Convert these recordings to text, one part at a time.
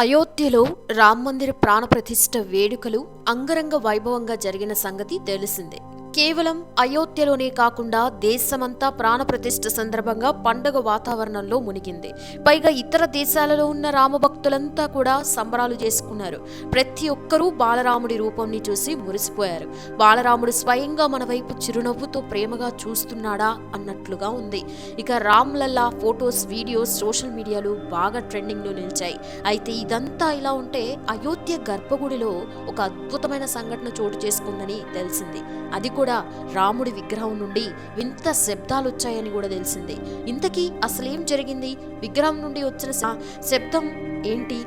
అయోధ్యలో రామ్ మందిర ప్రాణప్రతిష్ఠ వేడుకలు అంగరంగ వైభవంగా జరిగిన సంగతి తెలిసిందే. కేవలం అయోధ్యలోనే కాకుండా దేశమంతా ప్రాణప్రతిష్ఠ సందర్భంగా పండగ వాతావరణంలో మునిగింది. పైగా ఇతర దేశాలలో ఉన్న రామభక్తులంతా కూడా సంబరాలు చేసుకున్నారు. ప్రతి ఒక్కరూ బాలరాముడి రూపంని చూసి మురిసిపోయారు. బాలరాముడు స్వయంగా మన వైపు చిరునవ్వుతో ప్రేమగా చూస్తున్నాడా అన్నట్లుగా ఉంది. ఇక రామ్లల్లా ఫొటోస్ వీడియోస్ సోషల్ మీడియాలో బాగా ట్రెండింగ్లో నిలిచాయి. అయితే ఇదంతా ఇలా ఉంటే అయోధ్య గర్భగుడిలో ఒక అద్భుతమైన సంఘటన చోటు చేసుకుందని తెలిసింది. అది కూడా రాముడి విగ్రహం నుండి వింత శబ్దాలు వచ్చాయని కూడా తెలిసింది. ఇంతకీ అసలేం జరిగింది? విగ్రహం నుండి వచ్చిన శబ్దం ఏంటి?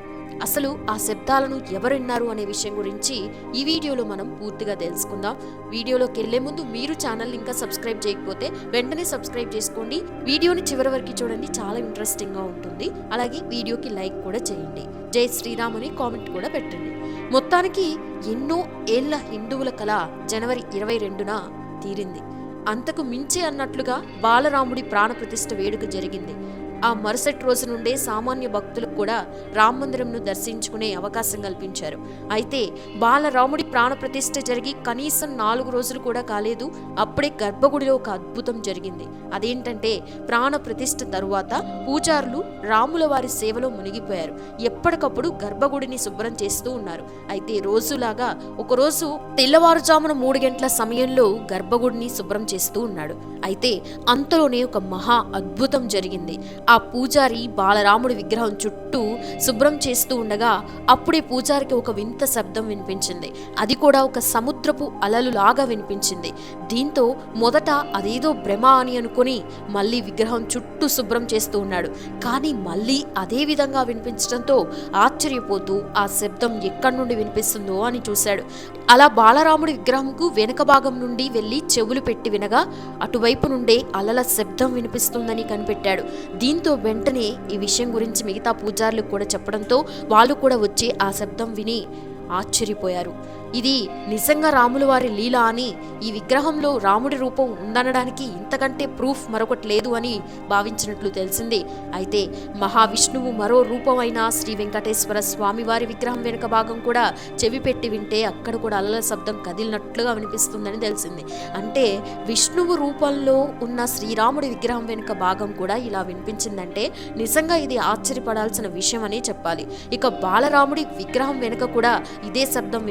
అసలు ఆ శబ్దాలను ఎవరు విన్నారు అనే విషయం గురించి ఈ వీడియోలో మనం పూర్తిగా తెలుసుకుందాం. వీడియోలోకి వెళ్ళే ముందు మీరు ఛానల్ ఇంకా సబ్స్క్రైబ్ చేయకపోతే వెంటనే సబ్స్క్రైబ్ చేసుకోండి. వీడియోని చివరి వరకు చూడండి చాలా ఇంట్రెస్టింగ్గా ఉంటుంది. అలాగే వీడియోకి లైక్ కూడా చేయండి. జై శ్రీరామ్ అని కామెంట్ కూడా పెట్టండి. మొత్తానికి ఎన్నో ఏళ్ళ హిందువుల కళ జనవరి ఇరవై రెండున తీరింది. అంతకు మించి అన్నట్లుగా బాలరాముడి ప్రాణప్రతిష్ఠ వేడుక జరిగింది. ఆ మరుసటి రోజు నుండే సామాన్య భక్తులకు కూడా రామ మందిరంను దర్శించుకునే అవకాశం కల్పించారు. అయితే బాలరాముడి ప్రాణప్రతిష్ఠ జరిగి కనీసం నాలుగు రోజులు కూడా కాలేదు. అప్పుడే గర్భగుడిలో ఒక అద్భుతం జరిగింది. అదేంటంటే ప్రాణప్రతిష్ఠ తరువాత పూజారులు రాముల వారి సేవలో మునిగిపోయారు. ఎప్పటికప్పుడు గర్భగుడిని శుభ్రం చేస్తూ ఉన్నారు. అయితే రోజులాగా ఒకరోజు తెల్లవారుజామున మూడు గంటల సమయంలో గర్భగుడిని శుభ్రం చేస్తూ ఉన్నాడు. అయితే అంతలోనే ఒక మహా అద్భుతం జరిగింది. ఆ ఆ పూజారి బాలరాముడి విగ్రహం చుట్టూ శుభ్రం చేస్తూ ఉండగా అప్పుడే పూజారికి ఒక వింత శబ్దం వినిపించింది. అది కూడా ఒక సముద్రపు అలలులాగా వినిపించింది. దీంతో మొదట అదేదో భ్రమ అని అనుకుని మళ్ళీ విగ్రహం చుట్టూ శుభ్రం చేస్తూ ఉన్నాడు. కానీ మళ్ళీ అదే విధంగా వినిపించడంతో ఆశ్చర్యపోతూ ఆ శబ్దం ఎక్కడి నుండి వినిపిస్తుందో అని చూశాడు. అలా బాలరాముడి విగ్రహంకు వెనుక భాగం నుండి వెళ్ళి చెవులు పెట్టి వినగా అటువైపు నుండే అలల శబ్దం వినిపిస్తుందని కనిపెట్టాడు. దీంతో వెంటనే ఈ విషయం గురించి మిగతా పూజారులకు కూడా చెప్పడంతో వాళ్ళు కూడా వచ్చి ఆ శబ్దం విని ఆశ్చర్యపోయారు. ఇది నిజంగా రాముల వారి లీల అని ఈ విగ్రహంలో రాముడి రూపం ఉందనడానికి ఇంతకంటే ప్రూఫ్ మరొకటి లేదు అని భావించినట్లు తెలిసింది. అయితే మహావిష్ణువు మరో రూపమైన శ్రీ వెంకటేశ్వర స్వామి వారి విగ్రహం వెనుక భాగం కూడా చెవి పెట్టి వింటే అక్కడ కూడా అల్లల శబ్దం కదిలినట్లుగా వినిపిస్తుందని తెలిసింది. అంటే విష్ణువు రూపంలో ఉన్న శ్రీరాముడి విగ్రహం వెనుక భాగం కూడా ఇలా వినిపించిందంటే నిజంగా ఇది ఆశ్చర్యపడాల్సిన విషయం అని చెప్పాలి. ఇక బాలరాముడి విగ్రహం వెనుక కూడా ఇదే శబ్దం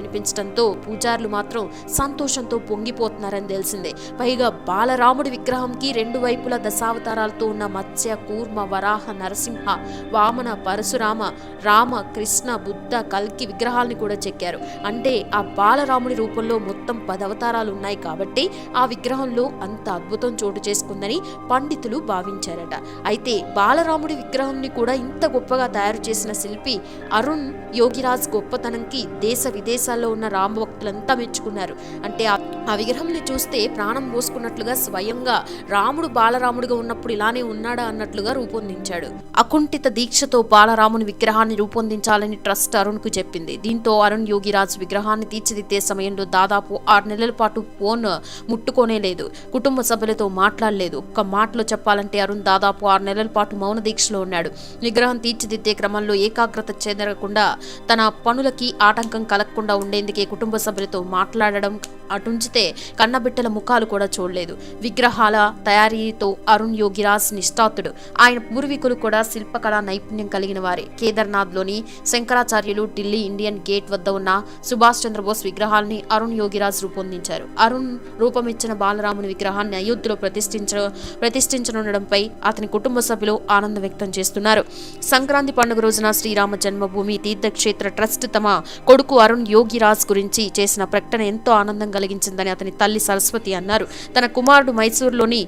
చూడడంతో పూజారులు మాత్రం సంతోషంతో పొంగిపోతున్నారని తెలిసిందే. పైగా బాలరాముడి విగ్రహంకి రెండు వైపుల దశావతారాలతో ఉన్న మత్స్య కూర్మ వరాహ నరసింహ వామన పరశురామ రామ కృష్ణ బుద్ధ కల్కి విగ్రహాల్ని కూడా చెక్కారు. అంటే ఆ బాలరాముడి రూపంలో మొత్తం పదవతారాలు ఉన్నాయి కాబట్టి ఆ విగ్రహంలో అంత అద్భుతం చోటు చేసుకుందని పండితులు భావించారట. అయితే బాలరాముడి విగ్రహంని కూడా ఇంత గొప్పగా తయారు చేసిన శిల్పి అరుణ్ యోగిరాజ్ గొప్పతనంకి దేశ విదేశాల్లో ఉన్న రామభక్తులంతా మెచ్చుకున్నారు. అంటే ఆ- విగ్రహం విగ్రహంని చూస్తే ప్రాణం పోసుకున్నట్లుగా స్వయంగా రాముడు బాలరాముడిగా ఉన్నప్పుడు ఇలానే ఉన్నాడా అన్నట్లుగా రూపొందించాడు. అకుంఠిత దీక్షతో బాలరాముని విగ్రహాన్ని రూపొందించాలని ట్రస్ట్ అరుణ్కు చెప్పింది. దీంతో అరుణ్ యోగిరాజ్ విగ్రహాన్ని తీర్చిదిద్దే సమయంలో దాదాపు ఆరు నెలల పాటు ఫోన్ ముట్టుకోనే లేదు. కుటుంబ సభ్యులతో మాట్లాడలేదు. ఒక్క మాటలో చెప్పాలంటే అరుణ్ దాదాపు ఆరు నెలల పాటు మౌన దీక్షలో ఉన్నాడు. విగ్రహం తీర్చిదిద్దే క్రమంలో ఏకాగ్రత చెందకుండా తన పనులకి ఆటంకం కలగకుండా ఉండేందుకే కుటుంబ సభ్యులతో మాట్లాడడం అటుంచితే కన్నబిట్టల ముఖాలు కూడా చూడలేదు. విగ్రహాల తయారీతో అరుణ్ యోగిరాజ్ నిష్ఠాతుడు. ఆయన పూర్వీకులు కూడా శిల్పకళా నైపుణ్యం కలిగిన వారే. కేదార్నాథ్లోని శంకరాచార్యులు ఢిల్లీ ఇండియన్ గేట్ వద్ద ఉన్న సుభాష్ చంద్రబోస్ విగ్రహాల్ని అరుణ్ యోగిరాజ్ రూపొందించారు. అరుణ్ రూపమిచ్చిన బాలరాముని విగ్రహాన్ని అయోధ్యలో ప్రతిష్ఠించ ప్రతిష్ఠించనుండడంపై అతని కుటుంబ సభ్యులు ఆనందం వ్యక్తం చేస్తున్నారు. సంక్రాంతి పండుగ రోజున శ్రీరామ జన్మభూమి తీర్థక్షేత్ర ట్రస్ట్ తమ కొడుకు అరుణ్ యోగిరాజ్ గురించి చేసిన ప్రకటన ఎంతో ఆనందం కలిగించిందని అతని తల్లి సరస్వతి అన్నారు. తన కుమారుడు మైసూరులోని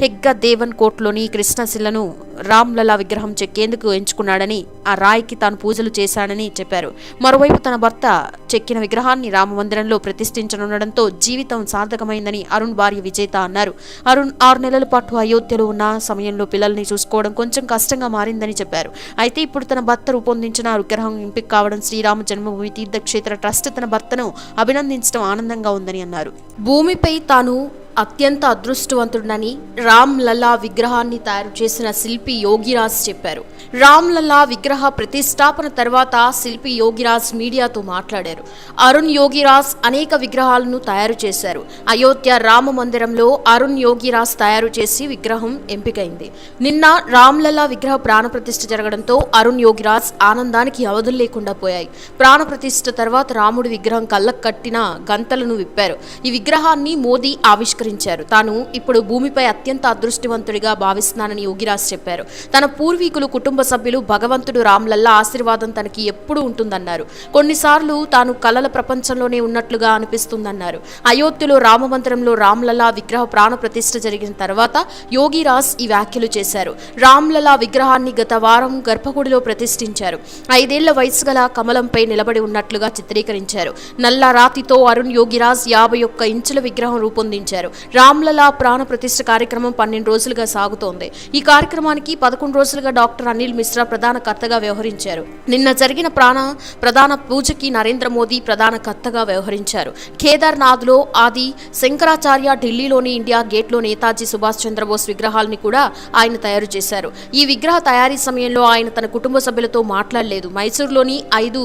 హెగ్గ దేవన్ కోట్లోని కృష్ణశిలను రామ్లలా విగ్రహం చెక్కేందుకు ఎంచుకున్నాడని ఆ రాయికి తాను పూజలు చేశాడని చెప్పారు. మరోవైపు తన భర్త చెక్కిన విగ్రహాన్ని రామమందిరంలో ప్రతిష్ఠించనుండడంతో జీవితం సార్థకమైందని అరుణ్ భార్య విజేత అన్నారు. అరుణ్ ఆరు నెలల పాటు అయోధ్యలో ఉన్న సమయంలో పిల్లల్ని చూసుకోవడం కొంచెం కష్టంగా మారిందని చెప్పారు. అయితే ఇప్పుడు తన భర్త రూపొందించిన విగ్రహం ఎంపిక కావడం శ్రీరామ జన్మభూమి తీర్థక్షేత్ర ట్రస్ట్ తన భర్తను అభినందించడం ఆనందంగా ఉందని అన్నారు. భూమిపై తాను అత్యంత అదృష్టవంతుడని రామ్ లలా విగ్రహాన్ని తయారు చేసిన శిల్పి యోగిరాజ్ చెప్పారు. రామ్ లలా విగ్రహ ప్రతిష్టాపన తర్వాత శిల్పి యోగిరాజ్ మీడియాతో మాట్లాడారు. అరుణ్ యోగిరాజ్ అనేక విగ్రహాలను తయారు చేశారు. అయోధ్య రామ మందిరంలో అరుణ్ యోగిరాజ్ తయారు చేసి విగ్రహం ఎంపికైంది. నిన్న రామ్ లలా విగ్రహ ప్రాణప్రతిష్ఠ జరగడంతో అరుణ్ యోగిరాజ్ ఆనందానికి అవధులు లేకుండా పోయాయి. ప్రాణప్రతిష్ఠ తర్వాత రాముడి విగ్రహం కళ్ళకు కట్టిన గంతలను విప్పారు. ఈ విగ్రహాన్ని మోదీ ఆవిష్కరించారు తాను ఇప్పుడు భూమిపై అత్యంత అదృష్టవంతుడిగా భావిస్తున్నానని యోగిరాజ్ చెప్పారు. తన పూర్వీకులు కుటుంబ సభ్యులు భగవంతుడు రామ్లల్లా ఆశీర్వాదం తనకి ఎప్పుడూ ఉంటుందన్నారు. కొన్నిసార్లు తాను కలల ప్రపంచంలోనే ఉన్నట్లుగా అనిపిస్తుందన్నారు. అయోధ్యలో రామమందిరంలో రామ్లలా విగ్రహ ప్రాణ ప్రతిష్ఠ జరిగిన తర్వాత యోగిరాజ్ ఈ వ్యాఖ్యలు చేశారు. రామ్లలా విగ్రహాన్ని గత వారం గర్భగుడిలో ప్రతిష్ఠించారు. ఐదేళ్ళ వయసు గల కమలంపై నిలబడి ఉన్నట్లుగా చిత్రీకరించారు. నల్ల రాతితో అరుణ్ యోగిరాజ్ యాభై ఒక్క ఇంచుల విగ్రహం రూపొందించారు. రామ్లలా ప్రాణ ప్రతిష్ఠ కార్యక్రమం పన్నెండు రోజులుగా సాగుతోంది. ఈ కార్యక్రమానికి పదకొండు రోజులుగా డాక్టర్ అనిల్ మిశ్రా ప్రధాన కర్తగా వ్యవహరించారు. నిన్న జరిగిన ప్రాణ ప్రధాన పూజకి నరేంద్ర మోదీ ప్రధాన కర్తగా వ్యవహరించారు. కేదార్నాథ్లో ఆది శంకరాచార్య ఢిల్లీలోని ఇండియా గేట్లో నేతాజీ సుభాష్ చంద్రబోస్ విగ్రహాలని కూడా ఆయన తయారు చేశారు. ఈ విగ్రహ తయారీ సమయంలో ఆయన తన కుటుంబ సభ్యులతో మాట్లాడలేదు. మైసూరులోని ఐదు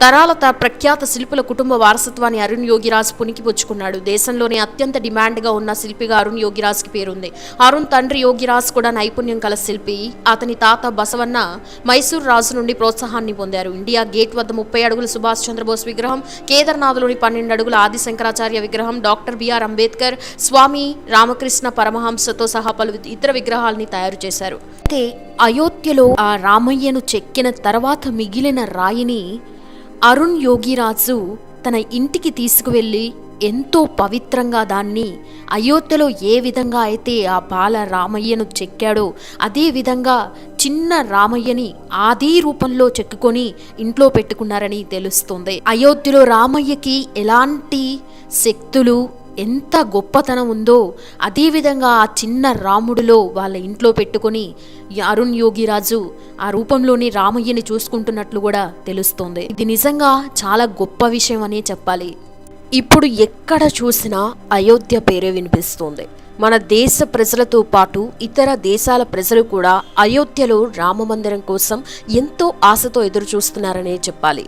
తరాల ప్రఖ్యాత శిల్పుల కుటుంబ వారసత్వాన్ని అరుణ్ యోగిరాజ్ పుణికిపుచ్చుకున్నాడు. దేశంలోనే అత్యంత డిమాండ్గా ఉన్న శిల్పిగా అరుణ్ యోగిరాజ్కి పేరుంది. అరుణ్ తండ్రి యోగిరాజ్ కూడా నైపుణ్యం కల శిల్పి. అతని తాత బసవన్న మైసూర్ రాజు నుండి ప్రోత్సాహాన్ని పొందారు. ఇండియా గేట్ వద్ద ముప్పై అడుగుల సుభాష్ చంద్రబోస్ విగ్రహం కేదార్నాథ్లోని పన్నెండు అడుగుల ఆది శంకరాచార్య విగ్రహం డాక్టర్ బిఆర్ అంబేద్కర్ స్వామి రామకృష్ణ పరమహంసతో సహా పలు ఇతర విగ్రహాలని తయారు చేశారు. అయితే అయోధ్యలో ఆ రామయ్యను చెక్కిన తర్వాత మిగిలిన రాయిని అరుణ్ యోగిరాజు తన ఇంటికి తీసుకువెళ్ళి ఎంతో పవిత్రంగా దాన్ని అయోధ్యలో ఏ విధంగా అయితే ఆ బాల రామయ్యను చెక్కాడో అదే విధంగా చిన్న రామయ్యని ఆది రూపంలో చెక్కుకొని ఇంట్లో పెట్టుకున్నారని తెలుస్తుంది. అయోధ్యలో రామయ్యకి ఎలాంటి శక్తులు ఎంత గొప్పతనం ఉందో అదేవిధంగా ఆ చిన్న రాముడిలో వాళ్ళ ఇంట్లో పెట్టుకొని అరుణ్ యోగిరాజు ఆ రూపంలోని రామయ్యని చూసుకుంటున్నట్లు కూడా తెలుస్తోంది. ఇది నిజంగా చాలా గొప్ప విషయం అనే చెప్పాలి. ఇప్పుడు ఎక్కడ చూసినా అయోధ్య పేరే వినిపిస్తోంది. మన దేశ ప్రజలతో పాటు ఇతర దేశాల ప్రజలు కూడా అయోధ్యలో రామమందిరం కోసం ఎంతో ఆశతో ఎదురు చూస్తున్నారనే చెప్పాలి.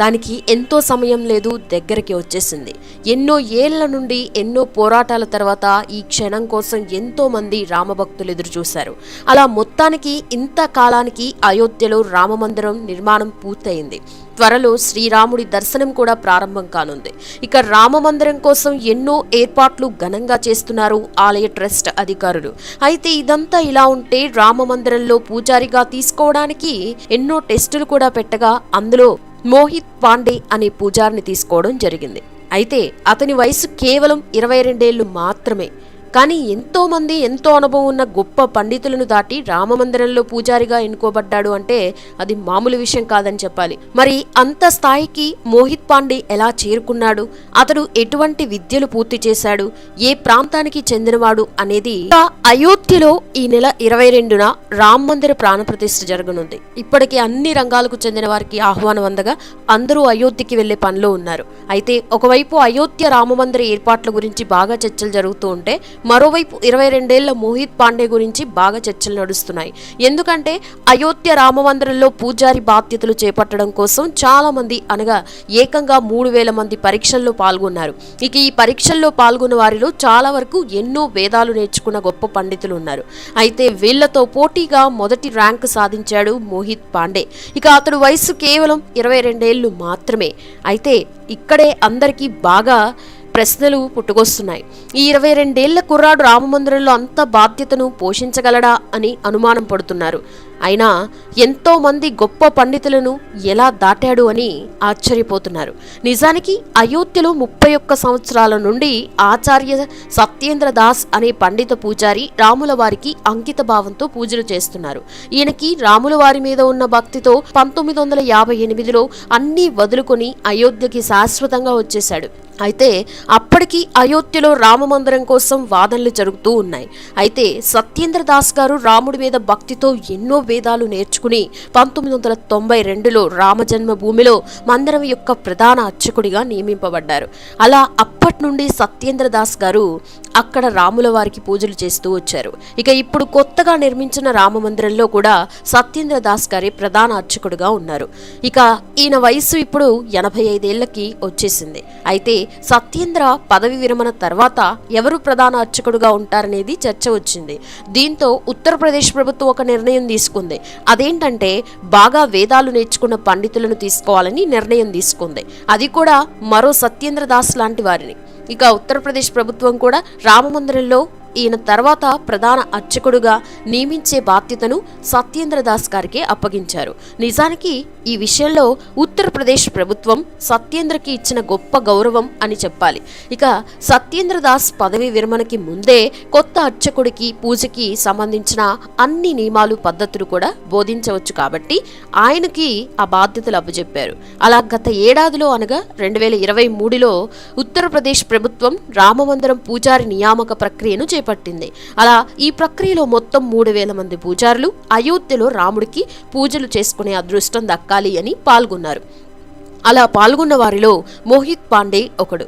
దానికి ఎంతో సమయం లేదు దగ్గరికి వచ్చేసింది. ఎన్నో ఏళ్ళ నుండి ఎన్నో పోరాటాల తర్వాత ఈ క్షణం కోసం ఎంతో మంది రామభక్తులు ఎదురు చూశారు. అలా మొత్తానికి ఇంత కాలానికి అయోధ్యలో రామమందిరం నిర్మాణం పూర్తయింది. త్వరలో శ్రీరాముడి దర్శనం కూడా ప్రారంభం కానుంది. ఇక రామమందిరం కోసం ఎన్నో ఏర్పాట్లు ఘనంగా చేస్తున్నారు ఆలయ ట్రస్ట్ అధికారులు. అయితే ఇదంతా ఇలా ఉంటే రామమందిరంలో పూజారిగా తీసుకోవడానికి ఎన్నో టెస్టులు కూడా పెట్టగా అందులో మోహిత్ పాండే అనే పూజారిని తీసుకోవడం జరిగింది. అయితే అతని వయసు కేవలం ఇరవై రెండేళ్ళు మాత్రమే. కానీ ఎంతో మంది ఎంతో అనుభవం ఉన్న గొప్ప పండితులను దాటి రామమందిరంలో పూజారిగా ఎన్నుకోబడ్డాడు అంటే అది మామూలు విషయం కాదని చెప్పాలి. మరి అంత స్థాయికి మోహిత్ పాండే ఎలా చేరుకున్నాడు? అతడు ఎటువంటి విద్యలు పూర్తి చేశాడు? ఏ ప్రాంతానికి చెందినవాడు అనేది అయోధ్యలో ఈ నెల ఇరవై రెండున రామ్ మందిర ప్రాణప్రతిష్ఠ జరగనుంది. ఇప్పటికే అన్ని రంగాలకు చెందిన వారికి ఆహ్వానం అందగా అందరూ అయోధ్యకి వెళ్ళే పనిలో ఉన్నారు. అయితే ఒకవైపు అయోధ్య రామమందిర ఏర్పాట్ల గురించి బాగా చర్చలు జరుగుతూ ఉంటే మరోవైపు ఇరవై రెండేళ్ళ మోహిత్ పాండే గురించి బాగా చర్చలు నడుస్తున్నాయి. ఎందుకంటే అయోధ్య రామమందిరంలో పూజారి బాధ్యతలు చేపట్టడం కోసం చాలా మంది అనగా ఏకంగా మూడు వేల మంది పరీక్షల్లో పాల్గొన్నారు. ఇక ఈ పరీక్షల్లో పాల్గొన్న వారిలో చాలా వరకు ఎన్నో వేదాలు నేర్చుకున్న గొప్ప పండితులు ఉన్నారు. అయితే వీళ్ళతో పోటీగా మొదటి ర్యాంక్ సాధించాడు మోహిత్ పాండే. ఇక అతడు వయసు కేవలం ఇరవై రెండేళ్ళు మాత్రమే. అయితే ఇక్కడే అందరికీ బాగా ప్రశ్నలు పుట్టుకొస్తున్నాయి. ఈ ఇరవై రెండేళ్ళ కుర్రాడు రామమందిరంలో అంత బాధ్యతను పోషించగలడా అని అనుమానం పడుతున్నారు. అయినా ఎంతోమంది గొప్ప పండితులను ఎలా దాటాడు అని ఆశ్చర్యపోతున్నారు. నిజానికి అయోధ్యలో ముప్పై ఒక్క సంవత్సరాల నుండి ఆచార్య సత్యేంద్ర దాస్ అనే పండిత పూజారి రాముల వారికి అంకిత భావంతో పూజలు చేస్తున్నారు. ఈయనకి రాముల వారి మీద ఉన్న భక్తితో పంతొమ్మిది వందల యాభై ఎనిమిదిలో అన్నీ వదులుకొని అయోధ్యకి శాశ్వతంగా వచ్చేశాడు. అయితే అప్పటికి అయోధ్యలో రామమందిరం కోసం వాదనలు జరుగుతూ ఉన్నాయి. అయితే సత్యేంద్ర దాస్ గారు రాముడి మీద భక్తితో ఎన్నో వేదాలు నేర్చుకుని పంతొమ్మిది వందల తొంభై రెండులో రామజన్మభూమిలో మందిరం యొక్క ప్రధాన అర్చకుడిగా నియమింపబడ్డారు. అలా అప్పటి నుండి సత్యేంద్ర దాస్ గారు అక్కడ రాముల వారికి పూజలు చేస్తూ వచ్చారు. ఇక ఇప్పుడు కొత్తగా నిర్మించిన రామ మందిరంలో కూడా సత్యేంద్ర దాస్ గారే ప్రధాన అర్చకుడుగా ఉన్నారు. ఇక ఈయన వయసు ఇప్పుడు ఎనభై ఐదేళ్ళకి వచ్చేసింది. అయితే సత్యేంద్ర పదవి విరమణ తర్వాత ఎవరు ప్రధాన అర్చకుడుగా ఉంటారనేది చర్చ వచ్చింది. దీంతో ఉత్తరప్రదేశ్ ప్రభుత్వం ఒక నిర్ణయం తీసుకుంది. అదేంటంటే బాగా వేదాలు నేర్చుకున్న పండితులను తీసుకోవాలని నిర్ణయం తీసుకుంది. అది కూడా మరో సత్యేంద్ర దాస్ లాంటి వారిని. ఇక ఉత్తరప్రదేశ్ ప్రభుత్వం కూడా రామమందిరంలో ఈయన తర్వాత ప్రధాన అర్చకుడుగా నియమించే బాధ్యతను సత్యేంద్రదాస్ గారికి అప్పగించారు. నిజానికి ఈ విషయంలో ఉత్తరప్రదేశ్ ప్రభుత్వం సత్యేంద్రకి ఇచ్చిన గొప్ప గౌరవం అని చెప్పాలి. ఇక సత్యేంద్రదాస్ పదవి విరమణకి ముందే కొత్త అర్చకుడికి పూజకి సంబంధించిన అన్ని నియమాలు పద్ధతులు కూడా బోధించవచ్చు కాబట్టి ఆయనకి ఆ బాధ్యతలు అప్పచెప్పారు. అలా గత ఏడాదిలో అనగా రెండు వేల ఇరవై మూడులో ఉత్తరప్రదేశ్ ప్రభుత్వం రామమందిరం పూజారి నియామక ప్రక్రియను చేపట్టింది. అలా ఈ ప్రక్రియలో మొత్తం మూడు వేల మంది పూజారులు అయోధ్యలో రాముడికి పూజలు చేసుకునే అదృష్టం దక్కాలి అని పాల్గొన్నారు. అలా పాల్గొన్న వారిలో మోహిత్ పాండే ఒకడు.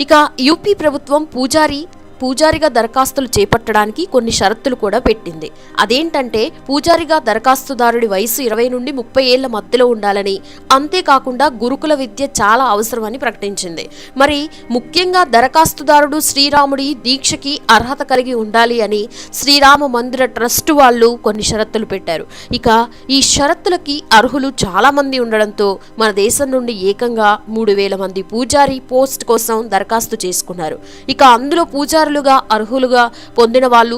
ఇక యూపీ ప్రభుత్వం పూజారి పూజారిగా దరఖాస్తులు చేపట్టడానికి కొన్ని షరతులు కూడా పెట్టింది. అదేంటంటే పూజారిగా దరఖాస్తుదారుడి వయసు ఇరవై నుండి ముప్పై ఏళ్ళ మధ్యలో ఉండాలని అంతేకాకుండా గురుకుల విద్య చాలా అవసరమని ప్రకటించింది. మరి ముఖ్యంగా దరఖాస్తుదారుడు శ్రీరాముడి దీక్షకి అర్హత కలిగి ఉండాలి అని శ్రీరామ మందిర ట్రస్ట్ వాళ్ళు కొన్ని షరతులు పెట్టారు. ఇక ఈ షరతులకి అర్హులు చాలా మంది ఉండడంతో మన దేశం నుండి ఏకంగా మూడు వేల మంది పూజారి పోస్ట్ కోసం దరఖాస్తు చేసుకున్నారు. ఇక అందులో పూజారులుగా అర్హులుగా పొందిన వాళ్ళు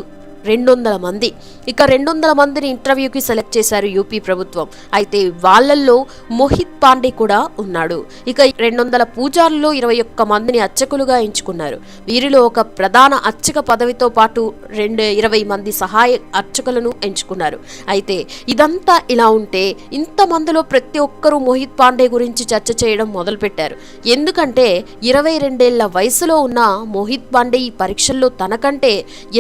రెండు వందల మంది. ఇక రెండు వందల మందిని ఇంటర్వ్యూకి సెలెక్ట్ చేశారు యూపీ ప్రభుత్వం. అయితే వాళ్ళల్లో మోహిత్ పాండే కూడా ఉన్నాడు. ఇక రెండు వందల పూజారుల్లో ఇరవై ఒక్క మందిని అర్చకులుగా ఎంచుకున్నారు. వీరిలో ఒక ప్రధాన అర్చక పదవితో పాటు రెండు ఇరవై మంది సహాయ అర్చకులను ఎంచుకున్నారు. అయితే ఇదంతా ఇలా ఉంటే ఇంతమందిలో ప్రతి ఒక్కరూ మోహిత్ పాండే గురించి చర్చ చేయడం మొదలుపెట్టారు. ఎందుకంటే ఇరవై రెండేళ్ళ వయసులో ఉన్న మోహిత్ పాండే ఈ పరీక్షల్లో తనకంటే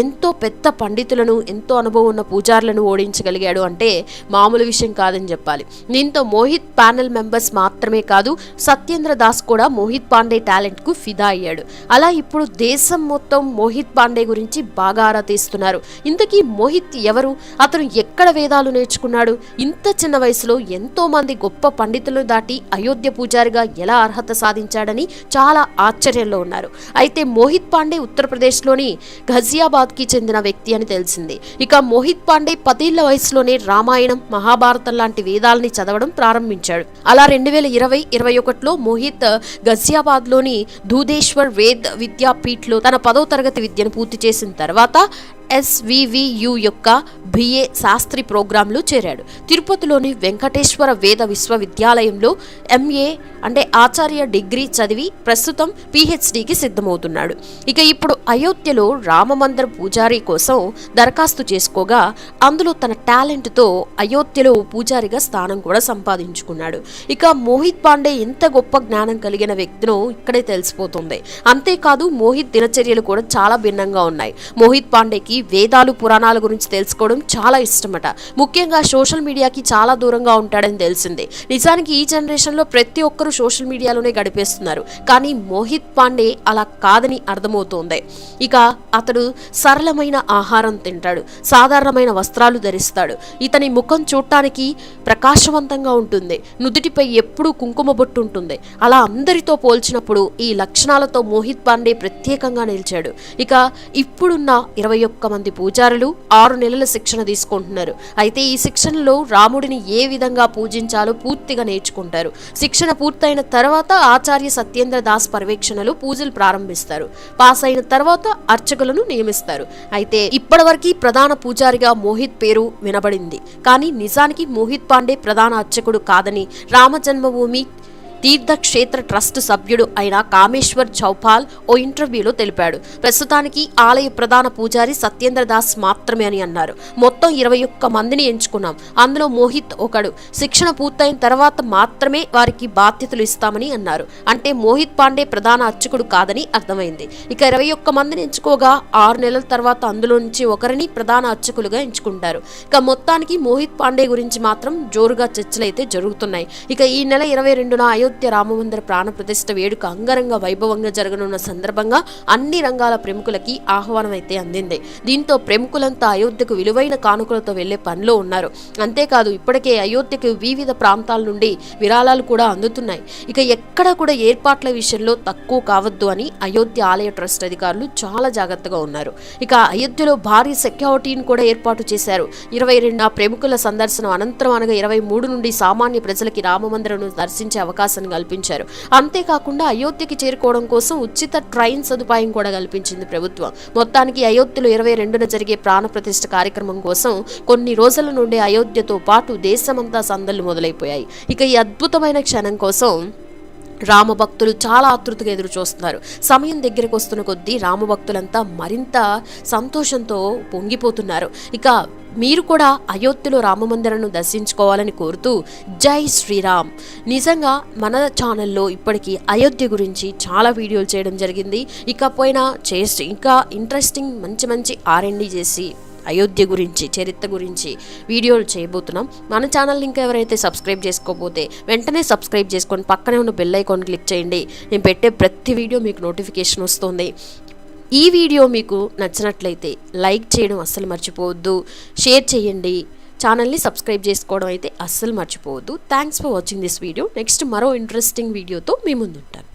ఎంతో పెద్ద పండితులను ఎంతో అనుభవం ఉన్న పూజారులను ఓడించగలిగాడు అంటే మామూలు విషయం కాదని చెప్పాలి. దీంతో మోహిత్ ప్యానెల్ మెంబర్స్ మాత్రమే కాదు సత్యేంద్ర దాస్ కూడా మోహిత్ పాండే టాలెంట్కు ఫిదా అయ్యాడు. అలా ఇప్పుడు దేశం మొత్తం మోహిత్ పాండే గురించి బాగా ఆరా తీస్తున్నారు. ఇంతకీ మోహిత్ ఎవరు? అతను ఎక్కడ వేదాలు నేర్చుకున్నాడు? ఇంత చిన్న వయసులో ఎంతో మంది గొప్ప పండితులను దాటి అయోధ్య పూజారిగా ఎలా అర్హత సాధించాడని చాలా ఆశ్చర్యంలో ఉన్నారు. అయితే మోహిత్ పాండే ఉత్తరప్రదేశ్లోని ఘజియాబాద్కి చెందిన వ్యక్తి అని తెలిసింది. ఇక మోహిత్ పాండే పదేళ్ళ వయసులోనే రామాయణం మహాభారతం లాంటి వేదాలని చదవడం ప్రారంభించాడు. అలా రెండు వేల ఇరవై ఇరవై ఒకటిలో మోహిత్ గజియాబాద్లోని ధూదేశ్వర్ వేద్ విద్యాపీఠ్లో తన పదో తరగతి విద్యను పూర్తి చేసిన తర్వాత ఎస్వివియు యొక్క బిఏ శాస్త్రి ప్రోగ్రాంలో చేరాడు. తిరుపతిలోని వెంకటేశ్వర వేద విశ్వవిద్యాలయంలో ఎంఏ అంటే ఆచార్య డిగ్రీ చదివి ప్రస్తుతం పిహెచ్డికి సిద్ధమవుతున్నాడు. ఇక ఇప్పుడు అయోధ్యలో రామమందిర పూజారి కోసం దరఖాస్తు చేసుకోగా అందులో తన టాలెంట్తో అయోధ్యలో పూజారిగా స్థానం కూడా సంపాదించుకున్నాడు. ఇక మోహిత్ పాండే ఎంత గొప్ప జ్ఞానం కలిగిన వ్యక్తినో ఇక్కడే తెలిసిపోతుంది. అంతేకాదు మోహిత్ దినచర్యలు కూడా చాలా భిన్నంగా ఉన్నాయి. మోహిత్ పాండేకి వేదాలు పురాణాల గురించి తెలుసుకోవడం చాలా ఇష్టమట. ముఖ్యంగా సోషల్ మీడియాకి చాలా దూరంగా ఉంటాడని తెలిసిందే. నిజానికి ఈ జనరేషన్లో ప్రతి ఒక్కరూ సోషల్ మీడియాలోనే గడిపేస్తున్నారు. కానీ మోహిత్ పాండే అలా కాదని అర్థమవుతోంది. ఇక అతడు సరళమైన ఆహారం తింటాడు. సాధారణమైన వస్త్రాలు ధరిస్తాడు. ఇతని ముఖం చూడటానికి ప్రకాశవంతంగా ఉంటుంది. నుదుటిపై ఎప్పుడూ కుంకుమ బొట్టు ఉంటుంది. అలా అందరితో పోల్చినప్పుడు ఈ లక్షణాలతో మోహిత్ పాండే ప్రత్యేకంగా నిలిచాడు. ఇక ఇప్పుడున్న ఇరవై ఒక్క మంది పూజారులు ఆరు నెలల శిక్షణ తీసుకుంటున్నారు. అయితే ఈ శిక్షణలో రాముడిని ఏ విధంగా పూజించాలో పూర్తిగా నేర్చుకుంటారు. శిక్షణ పూర్తయిన తర్వాత ఆచార్య సత్యేంద్ర దాస్ పర్యవేక్షణలో పూజలు ప్రారంభిస్తారు. పాస్ అయిన తర్వాత అర్చకులను నియమిస్తారు. అయితే ఇప్పటివరకు ప్రధాన పూజారిగా మోహిత్ పేరు వినబడింది. కానీ నిజానికి మోహిత్ పాండే ప్రధాన అర్చకుడు కాదని రామ జన్మభూమి తీర్థక్షేత్ర ట్రస్ట్ సభ్యుడు అయిన కామేశ్వర్ చౌపాల్ ఓ ఇంటర్వ్యూలో తెలిపాడు. ప్రస్తుతానికి ఆలయ ప్రధాన పూజారి సత్యేంద్ర దాస్ మాత్రమే అని అన్నారు. మొత్తం ఇరవై ఒక్క మందిని ఎంచుకున్నాం. అందులో మోహిత్ ఒకడు. శిక్షణ పూర్తయిన తర్వాత మాత్రమే వారికి బాధ్యతలు ఇస్తామని అన్నారు. అంటే మోహిత్ పాండే ప్రధాన అర్చకుడు కాదని అర్థమైంది. ఇక ఇరవై ఒక్క మందిని ఎంచుకోగా ఆరు నెలల తర్వాత అందులో నుంచి ఒకరిని ప్రధాన అర్చకులుగా ఎంచుకుంటారు. ఇక మొత్తానికి మోహిత్ పాండే గురించి మాత్రం జోరుగా చర్చలు అయితే జరుగుతున్నాయి. ఇక ఈ నెల ఇరవై రెండున అయోధ్య రామమందిర ప్రాణ ప్రతిష్ఠ వేడుక అంగరంగ వైభవంగా జరగనున్న సందర్భంగా అన్ని రంగాల ప్రముఖులకి ఆహ్వానం అయితే అందింది. దీంతో ప్రముఖులంతా అయోధ్యకు విలువైన కానుకలతో వెళ్ళే పనిలో ఉన్నారు. అంతేకాదు ఇప్పటికే అయోధ్యకు వివిధ ప్రాంతాల నుండి విరాళాలు కూడా అందుతున్నాయి. ఇక ఎక్కడ కూడా ఏర్పాట్ల విషయంలో తక్కువ కావద్దు అని అయోధ్య ఆలయ ట్రస్ట్ అధికారులు చాలా జాగ్రత్తగా ఉన్నారు. ఇక అయోధ్యలో భారీ సెక్యూరిటీని కూడా ఏర్పాటు చేశారు. ఇరవై రెండు ప్రముఖుల సందర్శనం అనంతరం అనగా ఇరవై మూడు నుండి సామాన్య ప్రజలకి రామమందిరను దర్శించే అవకాశం కల్పించారు. అంతేకాకుండా అయోధ్యకి చేరుకోవడం కోసం ఉచిత ట్రైన్ సదుపాయం కూడా కల్పించింది ప్రభుత్వం. మొత్తానికి అయోధ్యలో ఇరవై రెండున జరిగే ప్రాణప్రతిష్ఠ కార్యక్రమం కోసం కొన్ని రోజుల నుండి అయోధ్యతో పాటు దేశమంతా సందళ్ళు మొదలైపోయాయి. ఇక ఈ అద్భుతమైన క్షణం కోసం రామభక్తులు చాలా ఆతృతగా ఎదురు చూస్తున్నారు సమయం దగ్గరకు వస్తున్న కొద్దీ రామభక్తులంతా మరింత సంతోషంతో పొంగిపోతున్నారు. ఇక మీరు కూడా అయోధ్యలో రామమందిరాన్ని దర్శించుకోవాలని కోరుతూ జై శ్రీరామ్. నిజంగా మన ఛానల్లో ఇప్పటికీ అయోధ్య గురించి చాలా వీడియోలు చేయడం జరిగింది. ఇకపోయినా చేసి ఇంకా ఇంట్రెస్టింగ్ మంచి మంచి ఆర్ఎండి చేసి అయోధ్య గురించి చరిత్ర గురించి వీడియోలు చేయబోతున్నాం. మన ఛానల్ ఇంకా ఎవరైతే సబ్స్క్రైబ్ చేసుకోకపోతే వెంటనే సబ్స్క్రైబ్ చేసుకొని పక్కనే ఉన్న బెల్ ఐకాన్ క్లిక్ చేయండి. నేను పెట్టే ప్రతి వీడియో మీకు నోటిఫికేషన్ వస్తుంది. ఈ వీడియో మీకు నచ్చినట్లయితే లైక్ చేయడం అస్సలు మర్చిపోవద్దు షేర్ చేయండి. ఛానల్ని సబ్స్క్రైబ్ చేసుకోవడం అయితే అస్సలు మర్చిపోవద్దు. Thanks for watching this video next మరో ఇంట్రెస్టింగ్ వీడియోతో మీ ముందుంటాను.